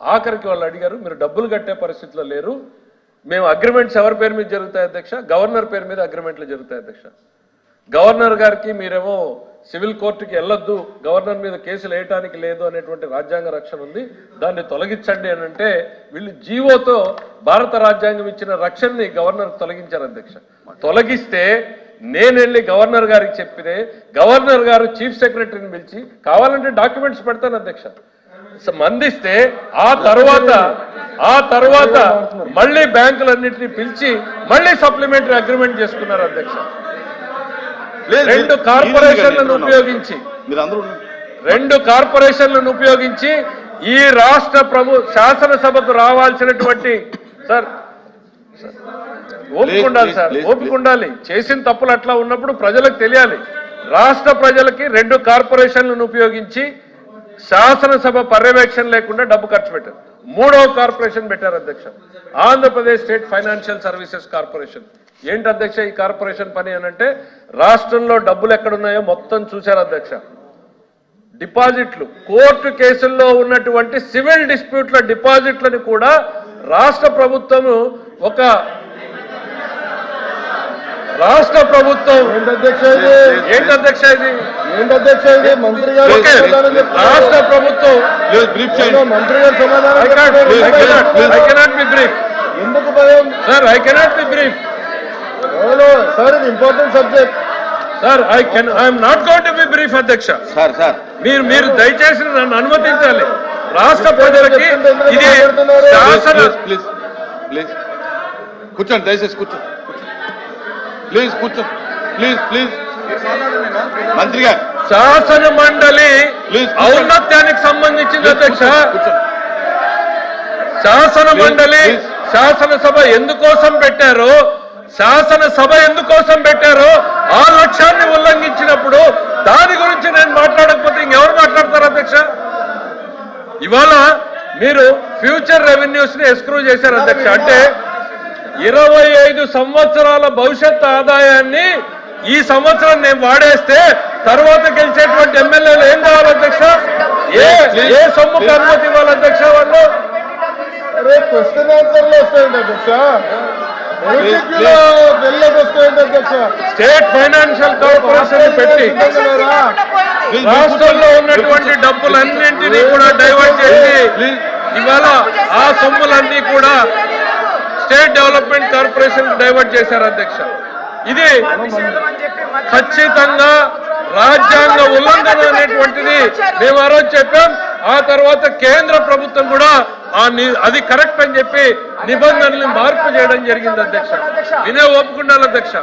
ఆఖరికి వాళ్ళు అడిగారు మీరు డబ్బులు కట్టే పరిస్థితిలో లేరు. మేము అగ్రిమెంట్స్ ఎవరి పేరు మీద జరుగుతాయి అధ్యక్ష? గవర్నర్ పేరు మీద అగ్రిమెంట్లు జరుగుతాయి అధ్యక్ష. గవర్నర్ గారికి మీరేమో సివిల్ కోర్టుకి వెళ్ళొద్దు గవర్నర్ మీద కేసులు వేయటానికి లేదు అనేటువంటి రాజ్యాంగ రక్షణ ఉంది. దాన్ని తొలగించండి అని అంటే వీళ్ళు జీవోతో భారత రాజ్యాంగం ఇచ్చిన రక్షణని గవర్నర్ తొలగించారు అధ్యక్ష. తొలగిస్తే నేను వెళ్ళి గవర్నర్ గారికి చెప్పితే గవర్నర్ గారు చీఫ్ సెక్రటరీని పిలిచి కావాలంటే డాక్యుమెంట్స్ పెడతాను అధ్యక్ష. మందిస్తే ఆ తర్వాత ఆ తర్వాత మళ్ళీ బ్యాంకులన్నింటినీ పిలిచి మళ్ళీ సప్లిమెంటరీ అగ్రిమెంట్ చేసుకున్నారు అధ్యక్ష. రెండు కార్పొరేషన్లను ఉపయోగించి రెండు కార్పొరేషన్లను ఉపయోగించి ఈ రాష్ట్ర ప్రభు శాసనసభకు రావాల్సినటువంటి సార్ సార్, ఓపిక ఉండాలి సార్ ఓపిక ఉండాలి చేసిన తప్పులు అట్లా ఉన్నప్పుడు ప్రజలకు తెలియాలి. రాష్ట్ర ప్రజలకి రెండు కార్పొరేషన్లను ఉపయోగించి శాసనసభ పర్యవేక్షణ లేకుండా డబ్బు ఖర్చు పెట్టారు. మూడవ కార్పొరేషన్ పెట్టారు అధ్యక్ష. Andhra Pradesh state financial services corporation. ఏంటి అధ్యక్ష ఈ కార్పొరేషన్ పని అనంటే రాష్ట్రంలో డబ్బులు ఎక్కడున్నాయో మొత్తం చూశారు అధ్యక్ష. డిపాజిట్లు. కోర్టు కేసుల్లో ఉన్నటువంటి సివిల్ డిస్ప్యూట్ల డిపాజిట్లను కూడా రాష్ట్ర ప్రభుత్వము ఒక రాష్ట్ర ప్రభుత్వం. ఏంటి అధ్యక్ష ఇది? ఏంటి అధ్యక్ష ఇది? మంత్రి గారు. రాష్ట్ర ప్రభుత్వం. బ్రీఫ్ మంత్రి గారు సమాధానం I cannot be brief. ఎందుకు భయం? I cannot be brief. ఎవరు? సార్ ఇది important subject I can, I am not going to be brief, అధ్యక్ష. Sir sir. మీరు మీరు దయచేసి నన్ను అనుమతించాలి. రాష్ట్ర ప్రజలకి ఇది శాసన ప్లీజ్ ప్లీజ్ కూర్చోండి దయచేసి కూర్చోండి. ప్లీజ్ కూర్చోండి ప్లీజ్ ప్లీజ్. మంత్రి గారు. శాసన మండలి ఔన్నత్యానికి సంబంధించింది అధ్యక్ష. శాసన మండలి. శాసనసభ ఎందుకోసం పెట్టారో శాసనసభ ఎందుకోసం పెట్టారో ఆ లక్ష్యాన్ని ఉల్లంఘించినప్పుడు దాని గురించి నేను మాట్లాడకపోతే ఇంకెవరు మాట్లాడతారు అధ్యక్ష? ఇవాళ మీరు ఫ్యూచర్ రెవెన్యూస్ని ఎస్క్రూ చేశారు అధ్యక్ష. అంటే ఇరవై ఐదు సంవత్సరాల భవిష్యత్ ఆదాయాన్ని ఈ సంవత్సరం నేను వాడేస్తే తర్వాత గెలిచేటువంటి ఎమ్మెల్యేలు ఏం కావాలి అధ్యక్ష? ఏ ఏ సొమ్ముకు అనుమతి ఇవ్వాలి అధ్యక్ష వాళ్ళు? రేపు క్వశ్చన్ ఆన్సర్లు వస్తాయండి అధ్యక్ష. స్టేట్ ఫైనాన్షియల్ కార్పొరేషన్ పెట్టి రాష్ట్రంలో ఉన్నటువంటి డబ్బులన్నింటినీ కూడా డైవర్ట్ చేసి ఇవాళ ఆ సొమ్ములన్నీ కూడా స్టేట్ డెవలప్మెంట్ కార్పొరేషన్ డైవర్ట్ చేశారు అధ్యక్ష. ఇది ఖచ్చితంగా రాజ్యాంగ ఉల్లంఘన అనేటువంటిది మేము ఆ రోజు చెప్పాం. ఆ తర్వాత కేంద్ర ప్రభుత్వం కూడా అది కరెక్ట్ అని చెప్పి నిబంధనల్ని మార్పు చేయడం జరిగింది అధ్యక్ష. వినే ఒప్పుకున్నాను అధ్యక్ష.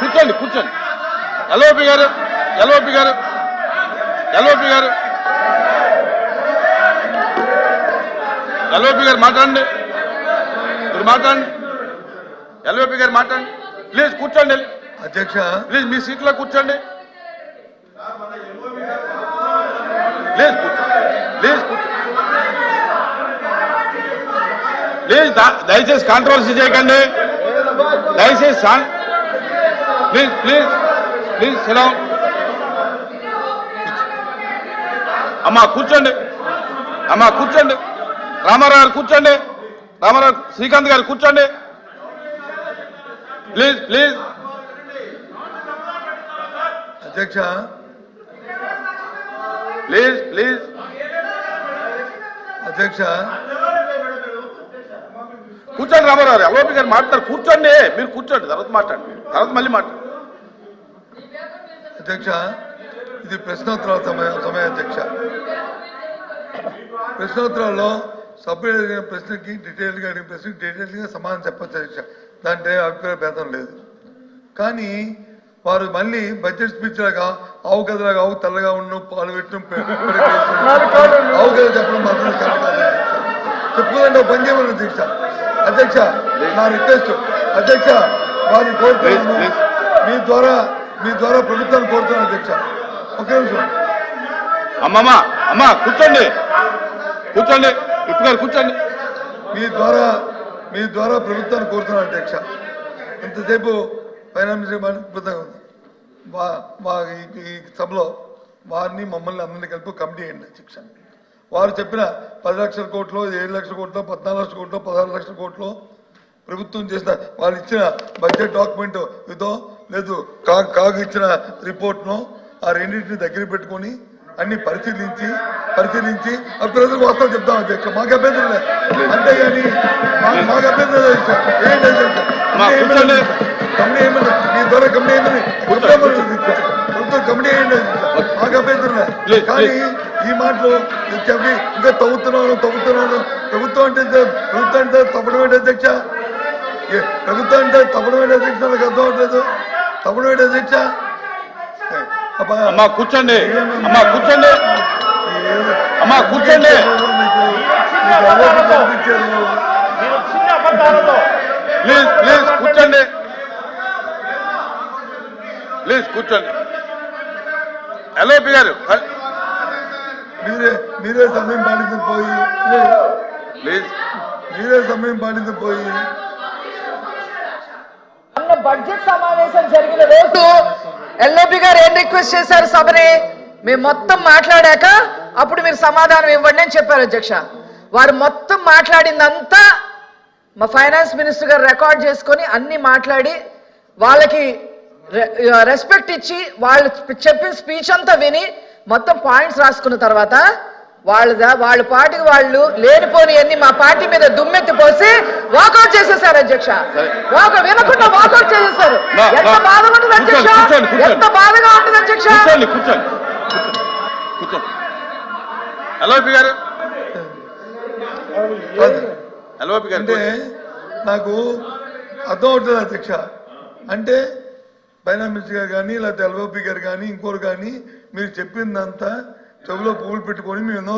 కూర్చోండి కూర్చోండి. ఎల్ఓపి గారు ఎల్ఓపి గారు ఎల్ఓపి గారు. ఎల్ఓపి గారు మాట్లాడండి. మీరు మాట్లాడండి. ఎల్ఓపి గారు మాట్లాడండి. ప్లీజ్ కూర్చోండి. అధ్యక్ష. ప్లీజ్ మీ సీట్లో కూర్చోండి. ప్లీజ్ ప్లీజ్ ప్లీజ్ దయచేసి కాంట్రవర్సీ చేయకండి. దయచేసి ప్లీజ్ ప్లీజ్. ప్లీజ్ సిడౌన్ అమ్మా కూర్చోండి. అమ్మా కూర్చోండి. రామారావు గారు కూర్చోండి. రామారావు శ్రీకాంత్ గారు కూర్చోండి. Please please. అధ్యక్ష. Please please. అధ్యక్ష. కూర్చోండి రామారావు గారు. ఎల్ఓపి గారు మాట్లాడారు కూర్చోండి. మీరు కూర్చోండి. తర్వాత మాట్లాడండి. తర్వాత మళ్ళీ మాట్లాడండి. అధ్యక్ష ఇది ప్రశ్నోత్తరాల సమయం సమయ అధ్యక్ష ప్రశ్నోత్తరాల్లో సభ్యులు అడిగిన ప్రశ్నకి డీటెయిల్గా అడిగిన ప్రశ్నకి డీటెయిల్గా సమాధానం చెప్పచ్చు అధ్యక్ష. దాంట్లో అభిప్రాయ భేదం లేదు. కానీ వారు మళ్ళీ బడ్జెట్ స్పీచ్ లాగా ఆవు గదలాగా ఆవు తెల్లగా ఉన్న పాలు పెట్టడం ఆవు గద చెప్పడం మాత్రం. చెప్పుకోదండి పని చేయమని అధ్యక్ష. అధ్యక్ష నా రిక్వెస్ట్. అధ్యక్ష వారిని కోరుతున్నాను. మీ ద్వారా మీ ద్వారా ప్రభుత్వాన్ని కోరుతున్నాను అధ్యక్ష. ఒకే నిమిషం. అమ్మమ్మ అమ్మ కూర్చోండి. కూర్చోండి. ఇప్పుడు గారు కూర్చోండి. మీ ద్వారా మీ ద్వారా ప్రభుత్వాన్ని కోరుతున్నాను అధ్యక్ష. ఇంతసేపు ఫైనాన్స్ అద్భుతంగా ఉంది. వా మా ఈ- సభలో వారిని మమ్మల్ని అందరినీ కలిపి కమిటీ అయ్యండి శిక్ష వారు చెప్పిన పది లక్షల కోట్లు ఏడు లక్షల కోట్లు పద్నాలుగు లక్షల కోట్లు పదహారు లక్షల కోట్లు ప్రభుత్వం చేసిన వాళ్ళు ఇచ్చిన బడ్జెట్ డాక్యుమెంట్ ఇదో లేదు కాగ్ ఇచ్చిన రిపోర్ట్ను ఆ రెండింటిని దగ్గర పెట్టుకొని అన్ని పరిశీలించి పరిశీలించి ప్రజలకు వాస్తవం చెప్తాం అధ్యక్ష మాకు అభ్యంతరం లేదు. అంతేగాని మాకు సార్. ఏంటి అధ్యక్ష? మా కూర్చోండి. కమిటీ ఏమని మీ ద్వారా కమిటీ ఏమని ప్రభుత్వం కమిటీ అయ్యండి మాకు లేదు, కానీ ఈ మాటలు చెప్పి ఇంకా తవ్వుతున్నాను తవ్వుతున్నాను. ప్రభుత్వం అంటే ప్రభుత్వం అంటే తప్పడం ఏంటి అధ్యక్ష? ప్రభుత్వం అంటే తప్పడం ఏంటి అధ్యక్ష? నాకు అర్థం అవట్లేదు. ఏ, అబ్బా, అమ్మా కూర్చోండి. అమ్మా కూర్చోండి. అమ్మా కూర్చోండి? ప్లీజ్ ప్లీజ్ కూర్చోండి. ప్లీజ్ కూర్చోండి. ఎల్ఓపి గారు. మీరే మీరే సమయం పాటించి పోయి ప్లీజ్. మీరే సమయం పాటించి పోయి మొన్న బడ్జెట్ సమావేశం జరిగిన రోజు ఎల్ఓపి గారు ఏం రిక్వెస్ట్ చేశారు సభని? మేము మొత్తం మాట్లాడాక అప్పుడు మీరు సమాధానం ఇవ్వండి అని చెప్పారు అధ్యక్ష. వారు మొత్తం మాట్లాడిందంతా మా ఫైనాన్స్ మినిస్టర్ గారు రికార్డ్ చేసుకొని అన్ని మాట్లాడి వాళ్ళకి రెస్పెక్ట్ ఇచ్చి వాళ్ళు చెప్పిన స్పీచ్ అంతా విని మొత్తం పాయింట్స్ రాసుకున్న తర్వాత వాళ్ళ వాళ్ళ పార్టీకి వాళ్ళు లేనిపోని అన్ని మా పార్టీ మీద దుమ్మెత్తి పోసి వాకౌట్ చేసేసారు అధ్యక్ష. వాక వినకుండా వాకౌట్ చేసేసారు. ఎంత బాధగా ఉంటుంది అధ్యక్ష. ఎంత బాధగా ఉంటుంది అధ్యక్ష? ఎల్ఓపి. ఎల్ఓపి గారు. అంటే నాకు అర్థం అవుతుంది అధ్యక్ష. అంటే ఫైనాన్స్ మినిస్టర్ గారు కానీ లేకపోతే ఎల్ఓపి గారు కానీ ఇంకోరు కానీ మీరు చెప్పిందంతా చెవిలో పువ్వులు పెట్టుకొని మేము ఎన్నో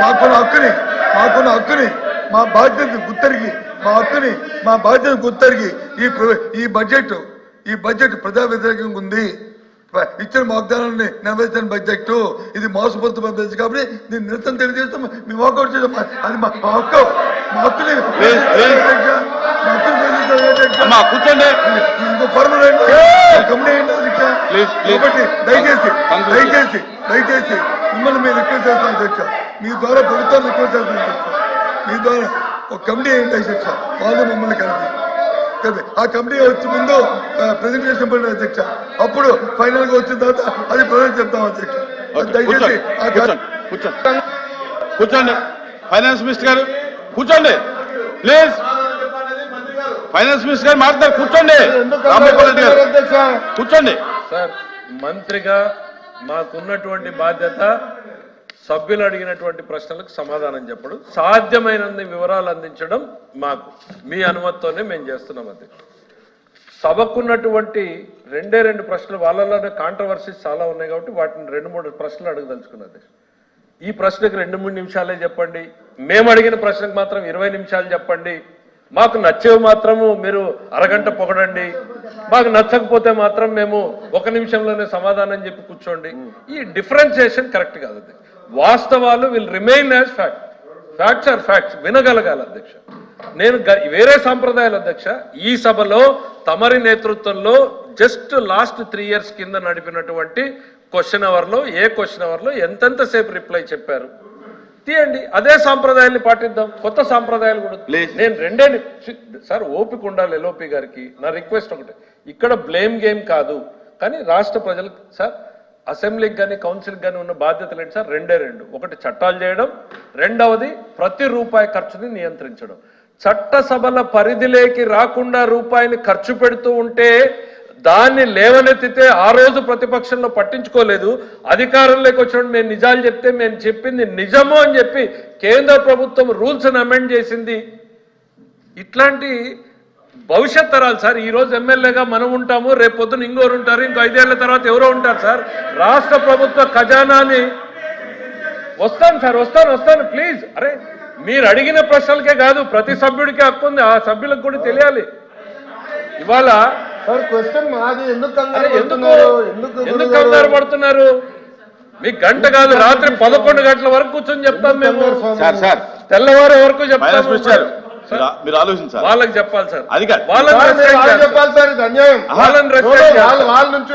మాకున్న- హక్కుని మాకున్న హక్కుని మా బాధ్యత గుర్తెరిగి మా హక్కుని మా బాధ్యత గుర్తెరిగి ఈ ఈ బడ్జెట్ ఈ బడ్జెట్ ప్రజా వ్యతిరేకంగా ఉంది. ఇచ్చిన వాగ్దానాన్ని నెరవేర్చిన బడ్జెట్ ఇది మోసపోతు బడ్జెట్ కాబట్టి దీన్ని నిరసన తెలియజేస్తాం మేము వాకౌట్ చేస్తాం. అది మా మా హక్కు. మా హక్కుని అమ్మా కూర్చోండి. దయచేసి. దయచేసి దయచేసి మిమ్మల్ని మీరు రిక్వెస్ట్ చేస్తాను అధ్యక్ష మీ ద్వారా ప్రభుత్వాన్ని రిక్వెస్ట్ చేస్తాను అధ్యక్ష మీ ద్వారా ఒక కమిటీ ఏంటి అధ్యక్ష వాళ్ళు మమ్మల్ని కలిపి. ఆ కమిటీ వచ్చి ముందు ప్రెజెంటేషన్ పడిన అధ్యక్ష అప్పుడు ఫైనల్గా వచ్చిన తర్వాత అది ప్రజెంట్ చెప్తాం అధ్యక్ష దయచేసి కూర్చోండి ఫైనాన్స్ మినిస్టర్ గారు కూర్చోండి. ప్లీజ్ ఫైనాన్స్ మినిస్టర్ గారు మాట్లాడారు కూర్చోండి. రెడ్డి గారు. కూర్చోండి. సార్ మంత్రిగా మాకున్నటువంటి బాధ్యత సభ్యులు అడిగినటువంటి ప్రశ్నలకు సమాధానం చెప్పడం సాధ్యమైనన్ని వివరాలు అందించడం మాకు మీ అనుమతితోనే మేము చేస్తున్నాం అది సభకున్నటువంటి రెండే రెండు ప్రశ్నలు వాళ్ళలోనే కాంట్రవర్సీస్ చాలా ఉన్నాయి కాబట్టి వాటిని రెండు మూడు ప్రశ్నలు అడగదలుచుకున్నది ఈ ప్రశ్నకు రెండు మూడు నిమిషాలే చెప్పండి. మేము అడిగిన ప్రశ్నకు మాత్రం ఇరవై నిమిషాలు చెప్పండి. మాకు నచ్చేవి మాత్రము మీరు అరగంట పొగడండి. మాకు నచ్చకపోతే మాత్రం మేము ఒక నిమిషంలోనే సమాధానం చెప్పి కూర్చోండి. ఈ డిఫరెన్షియేషన్ కరెక్ట్ కాదు అది వాస్తవాలు will remain as fact facts are facts వినగలగాలి అధ్యక్ష. నేను వేరే సాంప్రదాయాలు అధ్యక్ష. ఈ సభలో తమరి నేతృత్వంలో జస్ట్ లాస్ట్ త్రీ ఇయర్స్ కింద నడిపినటువంటి క్వశ్చన్ అవర్లో ఏ క్వశ్చన్ అవర్లో ఎంతెంతసేపు రిప్లై చెప్పారు? తీయండి. అదే సాంప్రదాయాన్ని పాటిద్దాం. కొత్త సాంప్రదాయాలు కూడా. నేను రెండే సార్ ఓపిక ఉండాలి ఎల్ఓపి గారికి. నా రిక్వెస్ట్ ఒకటే. ఇక్కడ బ్లేమ్ గేమ్ కాదు. కానీ రాష్ట్ర ప్రజలకు సార్ అసెంబ్లీకి కానీ కౌన్సిల్కి కానీ ఉన్న బాధ్యతలు ఏంటి సార్? రెండే రెండు. ఒకటి చట్టాలు చేయడం. రెండవది ప్రతి రూపాయి ఖర్చుని నియంత్రించడం. చట్టసభల పరిధిలోకి రాకుండా రూపాయిని ఖర్చు పెడుతూ ఉంటే దాన్ని లేవనెత్తితే ఆ రోజు ప్రతిపక్షంలో పట్టించుకోలేదు. అధికారంలోకి వచ్చినప్పుడు మేము నిజాలు చెప్తే మేము చెప్పింది నిజము అని చెప్పి కేంద్ర ప్రభుత్వం రూల్స్ని అమెండ్ చేసింది. ఇట్లాంటి భవిష్యత్ తరాలు సార్ ఈరోజు ఎమ్మెల్యేగా మనం ఉంటాము రేపు పొద్దున ఇంకోరు ఉంటారు ఇంకో ఐదేళ్ళ తర్వాత ఎవరో ఉంటారు సార్. రాష్ట్ర ప్రభుత్వ ఖజానాని వస్తాను సార్ వస్తాను వస్తాను ప్లీజ్. అరే మీరు అడిగిన ప్రశ్నలకే కాదు ప్రతి సభ్యుడికి హక్కు ఉంది ఆ సభ్యులకు కూడా తెలియాలి. ఇవాళ సార్ క్వశ్చన్ మాది. ఎందుకు కంగారు ఎందుకు? పడుతున్నారు? ఎందుకు ఎందుకు గురుగారు? కంగారు పడుతున్నారు? మీకు గంట కాదు రాత్రి పదకొండు గంటల వరకు కూర్చొని చెప్తాం మేము. Sir sir. తెల్లవారు వరకు చెప్తాం ఫైనాన్స్ మినిస్టర్ మీరు- ఆలోచించాలి వాళ్ళకి చెప్పాలి సార్. అది కాదు. వాళ్ళని. చెప్పాలి సార్ ఇది అన్యాయం. వాళ్ళని వాళ్ళు నుంచి